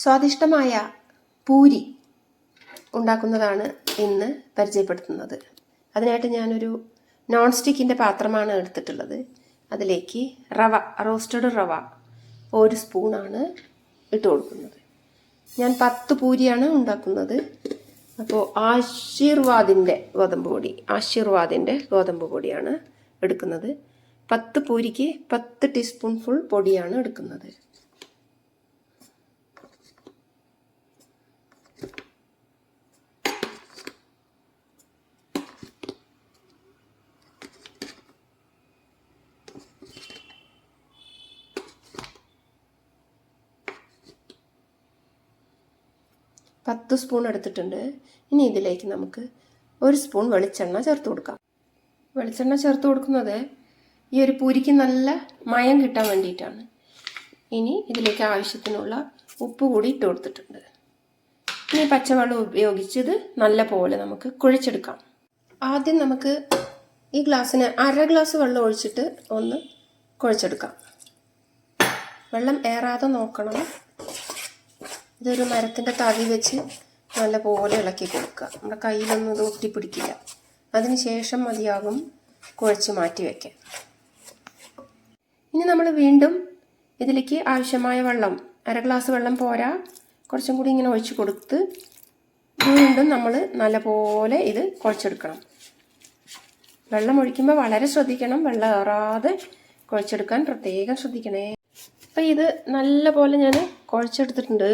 സ്വാദിഷ്ടമായ പൂരി ഉണ്ടാക്കുന്നതാണ് ഇന്ന് പരിചയപ്പെടുത്തുന്നത്. അതിനായിട്ട് ഞാനൊരു നോൺ സ്റ്റിക്കിന്റെ പാത്രമാണ് എടുത്തിട്ടുള്ളത്. അതിലേക്ക് റവ റോസ്റ്റഡ് റവ ഒരു സ്പൂണാണ് ഇട്ട് കൊടുക്കുന്നത്. ഞാൻ പത്ത് പൂരിയാണ് ഉണ്ടാക്കുന്നത്. അപ്പോൾ ആശീർവാദിന്റെ ഗോതമ്പ് പൊടി ആശീർവാദിന്റെ ഗോതമ്പ് പൊടിയാണ് എടുക്കുന്നത്. പത്ത് പൂരിക്ക് പത്ത് ടീസ്പൂൺ ഫുൾ പൊടിയാണ് എടുക്കുന്നത്. പത്ത് സ്പൂൺ എടുത്തിട്ടുണ്ട്. ഇനി ഇതിലേക്ക് നമുക്ക് ഒരു സ്പൂൺ വെളിച്ചെണ്ണ ചേർത്ത് കൊടുക്കാം. വെളിച്ചെണ്ണ ചേർത്ത് കൊടുക്കുന്നത് ഈ ഒരു പൂരിക്ക് നല്ല മയം കിട്ടാൻ വേണ്ടിയിട്ടാണ്. ഇനി ഇതിലേക്ക് ആവശ്യത്തിനുള്ള ഉപ്പ് കൂടി ഇട്ട് കൊടുത്തിട്ടുണ്ട്. ഇനി പച്ചവെള്ളം ഉപയോഗിച്ച് ഇത് നല്ല പോലെ നമുക്ക് കുഴിച്ചെടുക്കാം. ആദ്യം നമുക്ക് ഈ ഗ്ലാസ്സിന് അര ഗ്ലാസ് വെള്ളം ഒഴിച്ചിട്ട് ഒന്ന് കുഴച്ചെടുക്കാം. വെള്ളം ഏറാതെ നോക്കണം. ഇതൊരു മരത്തിന്റെ തവി വെച്ച് നല്ലപോലെ ഇളക്കി കൊടുക്കുക. നമ്മുടെ കയ്യിലൊന്നും ഇത് ഒട്ടിപ്പിടിക്കില്ല. അതിന് ശേഷം മതിയാകും കുഴച്ച് മാറ്റി വയ്ക്കാൻ ഇനി നമ്മൾ വീണ്ടും ഇതിലേക്ക് ആവശ്യമായ വെള്ളം അര ഗ്ലാസ് വെള്ളം പോരാ കുറച്ചും കൂടി ഇങ്ങനെ ഒഴിച്ച് കൊടുത്ത് വീണ്ടും നമ്മൾ നല്ലപോലെ ഇത് കുഴച്ചെടുക്കണം. വെള്ളം ഒഴിക്കുമ്പോൾ വളരെ ശ്രദ്ധിക്കണം. വെള്ളം ഏറാതെ കുഴച്ചെടുക്കാൻ പ്രത്യേകം ശ്രദ്ധിക്കണേ. അപ്പം ഇത് നല്ലപോലെ ഞാൻ കുഴച്ചെടുത്തിട്ടുണ്ട്.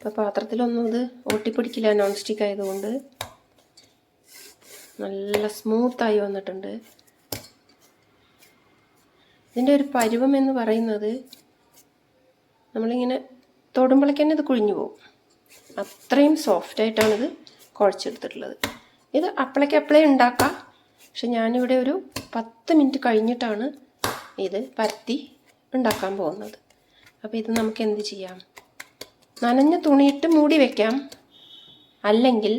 ഇപ്പോൾ പാത്രത്തിലൊന്നും ഇത് ഒട്ടിപ്പിടിക്കില്ല നോൺ സ്റ്റിക്ക് ആയതുകൊണ്ട്. നല്ല സ്മൂത്തായി വന്നിട്ടുണ്ട്. ഇതിന്റെ ഒരു പരുവം എന്ന് പറയുന്നത് നമ്മളിങ്ങനെ തൊടുമ്പോഴേക്ക് തന്നെ ഇത് കുഴിഞ്ഞു പോകും. അത്രയും സോഫ്റ്റായിട്ടാണ് ഇത് കുഴച്ചെടുത്തിട്ടുള്ളത്. ഇത് അപ്പളേക്ക് അപ്പളേ ഉണ്ടാക്കാം. പക്ഷെ ഞാനിവിടെ ഒരു പത്ത് മിനിറ്റ് കഴിഞ്ഞിട്ടാണ് ഇത് പരത്തി ഉണ്ടാക്കാൻ പോകുന്നത്. അപ്പോൾ ഇത് നമുക്ക് എന്ത് ചെയ്യാം? നനഞ്ഞ തുണിയിട്ട് മൂടി വയ്ക്കാം അല്ലെങ്കിൽ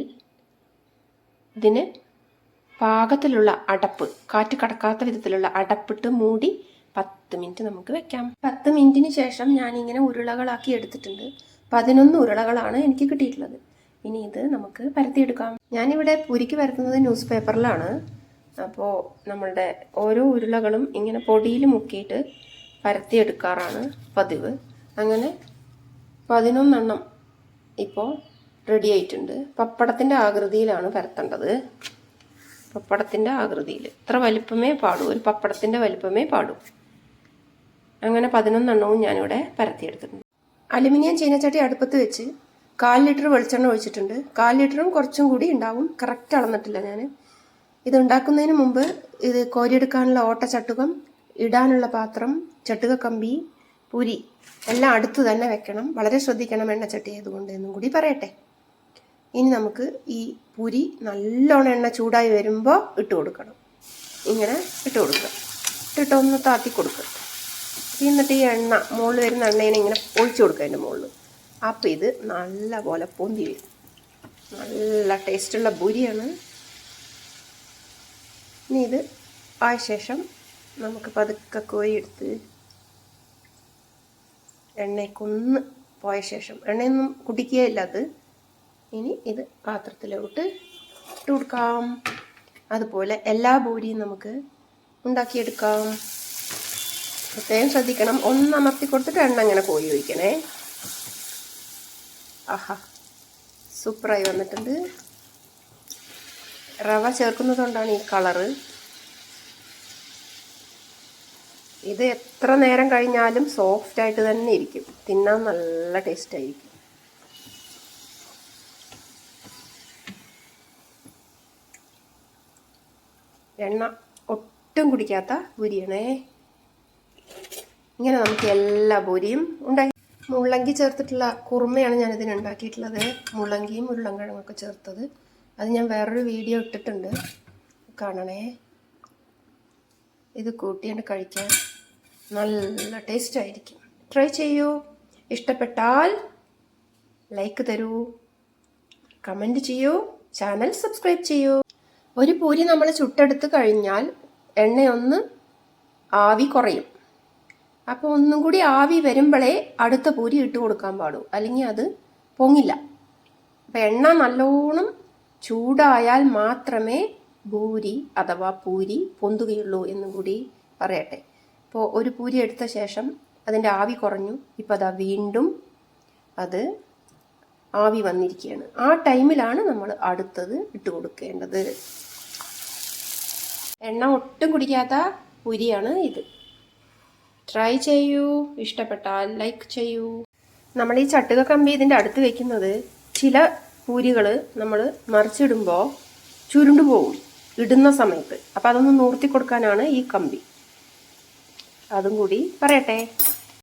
ഇതിന് പാകത്തിലുള്ള അടപ്പ് കാറ്റ് കടക്കാത്ത വിധത്തിലുള്ള അടപ്പിട്ട് മൂടി പത്ത് മിനിറ്റ് നമുക്ക് വെക്കാം. പത്ത് മിനിറ്റിന് ശേഷം ഞാനിങ്ങനെ ഉരുളകളാക്കി എടുത്തിട്ടുണ്ട്. പതിനൊന്ന് ഉരുളകളാണ് എനിക്ക് കിട്ടിയിട്ടുള്ളത്. ഇനി ഇത് നമുക്ക് പരത്തിയെടുക്കാം. ഞാനിവിടെ പുരിക്ക് പരത്തുന്നത് ന്യൂസ് പേപ്പറിലാണ്. അപ്പോൾ നമ്മളുടെ ഓരോ ഉരുളകളും ഇങ്ങനെ പൊടിയിൽ മുക്കിയിട്ട് പരത്തിയെടുക്കാറാണ് പതിവ്. അങ്ങനെ പതിനൊന്നെണ്ണം ഇപ്പോൾ റെഡി ആയിട്ടുണ്ട്. പപ്പടത്തിന്റെ ആകൃതിയിലാണ് പരത്തേണ്ടത്. പപ്പടത്തിന്റെ ആകൃതിയിൽ. ഇത്ര വലിപ്പമേ പാടൂ. ഒരു പപ്പടത്തിന്റെ വലിപ്പമേ പാടൂ. അങ്ങനെ പതിനൊന്നെണ്ണവും ഞാനിവിടെ പരത്തിയെടുത്തിട്ടുണ്ട്. അലുമിനിയം ചീനച്ചട്ടി അടുപ്പത്ത് വെച്ച് കാൽ ലിറ്റർ വെളിച്ചെണ്ണ ഒഴിച്ചിട്ടുണ്ട്. കാൽ ലിറ്ററും കുറച്ചും കൂടി ഉണ്ടാവും. കറക്റ്റ് അളന്നിട്ടില്ല ഞാൻ ഇത് ഉണ്ടാക്കുന്നതിന് മുമ്പ് ഇത് കോരിയെടുക്കാനുള്ള ഓട്ട ചട്ടുകം ഇടാനുള്ള പാത്രം ചട്ടുക കമ്പി പുരി എല്ലാം അടുത്ത് തന്നെ വെക്കണം. വളരെ ശ്രദ്ധിക്കണം എണ്ണച്ചട്ടി ആയതുകൊണ്ട് എന്നും കൂടി പറയട്ടെ. ഇനി നമുക്ക് ഈ പുരി നല്ലോണം എണ്ണ ചൂടായി വരുമ്പോൾ ഇട്ട് കൊടുക്കണം. ഇങ്ങനെ ഇട്ട് കൊടുക്കുക ഇട്ടിട്ട് ഒന്ന് താത്തി കൊടുക്കുക. എന്നിട്ട് ഈ എണ്ണ മുകളിൽ വരുന്ന എണ്ണേനെ ഇങ്ങനെ ഒഴിച്ചു കൊടുക്കുക അതിന്റെ മുകളിൽ അപ്പം ഇത് നല്ല പോലെ പൊന്തി വരും. നല്ല ടേസ്റ്റുള്ള പുരിയാണ്. ഇനി ഇത് ആയ ശേഷം നമുക്ക് പതുക്കെ കോരിയെടുത്ത് എണ്ണയ്ക്കൊന്ന് പോയ ശേഷം എണ്ണയൊന്നും കുടിക്കുകയില്ല അത്. ഇനി ഇത് പാത്രത്തിലോട്ട് ഇട്ട് കൊടുക്കാം. അതുപോലെ എല്ലാ ബോരിയും നമുക്ക് ഉണ്ടാക്കിയെടുക്കാം. പ്രത്യേകം ശ്രദ്ധിക്കണം. ഒന്ന് അമർത്തി കൊടുത്തിട്ട് എണ്ണ ഇങ്ങനെ കോരി ഒഴിക്കണേ. ആഹാ സൂപ്പറായി വന്നിട്ടുണ്ട്. റവ ചേർക്കുന്നതുകൊണ്ടാണ് ഈ കളറ്. ഇത് എത്ര നേരം കഴിഞ്ഞാലും സോഫ്റ്റ് ആയിട്ട് തന്നെ ഇരിക്കും. തിന്നാൻ നല്ല ടേസ്റ്റ് ആയിരിക്കും. എണ്ണ ഒട്ടും കുടിക്കാത്ത പൂരിയാണേ ഇങ്ങനെ നമുക്ക് എല്ലാ പൂരിയും ഉണ്ടാക്കി മുള്ളങ്കി ചേർത്തിട്ടുള്ള കുറുമയാണ് ഞാൻ ഇതിന് ഉണ്ടാക്കിയിട്ടുള്ളത്. മുള്ളങ്കിയും ഉരുളൻകിഴങ്ങൊക്കെ ചേർത്തത്. അത് ഞാൻ വേറൊരു വീഡിയോ ഇട്ടിട്ടുണ്ട്. കാണണേ. ഇത് കൂട്ടിയിട്ട് കഴിക്കാൻ നല്ല ടേസ്റ്റ് ആയിരിക്കും ട്രൈ ചെയ്യൂ. ഇഷ്ടപ്പെട്ടാൽ ലൈക്ക് തരൂ. കമന്റ് ചെയ്യൂ. ചാനൽ സബ്സ്ക്രൈബ് ചെയ്യൂ. ഒരു പൂരി നമ്മൾ ചുട്ടെടുത്ത് കഴിഞ്ഞാൽ എണ്ണയൊന്ന് ആവി കുറയും. അപ്പോൾ ഒന്നും കൂടി ആവി വരുമ്പോഴേ അടുത്ത പൂരി ഇട്ട് കൊടുക്കാൻ പാടൂ. അല്ലെങ്കിൽ അത് പൊങ്ങില്ല. അപ്പം എണ്ണ നല്ലോണം ചൂടായാൽ മാത്രമേ ഭൂരി അഥവാ പൂരി പൊന്തുകയുള്ളൂ എന്നും കൂടി പറയട്ടെ. ഇപ്പോൾ ഒരു പൂരി എടുത്ത ശേഷം അതിന്റെ ആവി കുറഞ്ഞു. ഇപ്പോൾ അതാ വീണ്ടും അത് ആവി വന്നിരിക്കുകയാണ്. ആ ടൈമിലാണ് നമ്മൾ അടുത്തത് ഇട്ട് കൊടുക്കേണ്ടത്. എണ്ണ ഒട്ടും കുടിക്കാത്ത പൂരിയാണ് ഇത്. ട്രൈ ചെയ്യൂ. ഇഷ്ടപ്പെട്ടാൽ ലൈക്ക് ചെയ്യൂ. നമ്മൾ ഈ ചട്ടുക കമ്പി ഇതിന്റെ അടുത്ത് വെക്കുന്നത് ചില പൂരികൾ നമ്മൾ മറിച്ചിടുമ്പോൾ ചുരുണ്ടു പോകും ഇടുന്ന സമയത്ത്. അപ്പോൾ അതൊന്ന് നൂർത്തി കൊടുക്കാനാണ് ഈ കമ്പി. അതും കൂടി പറയട്ടെ?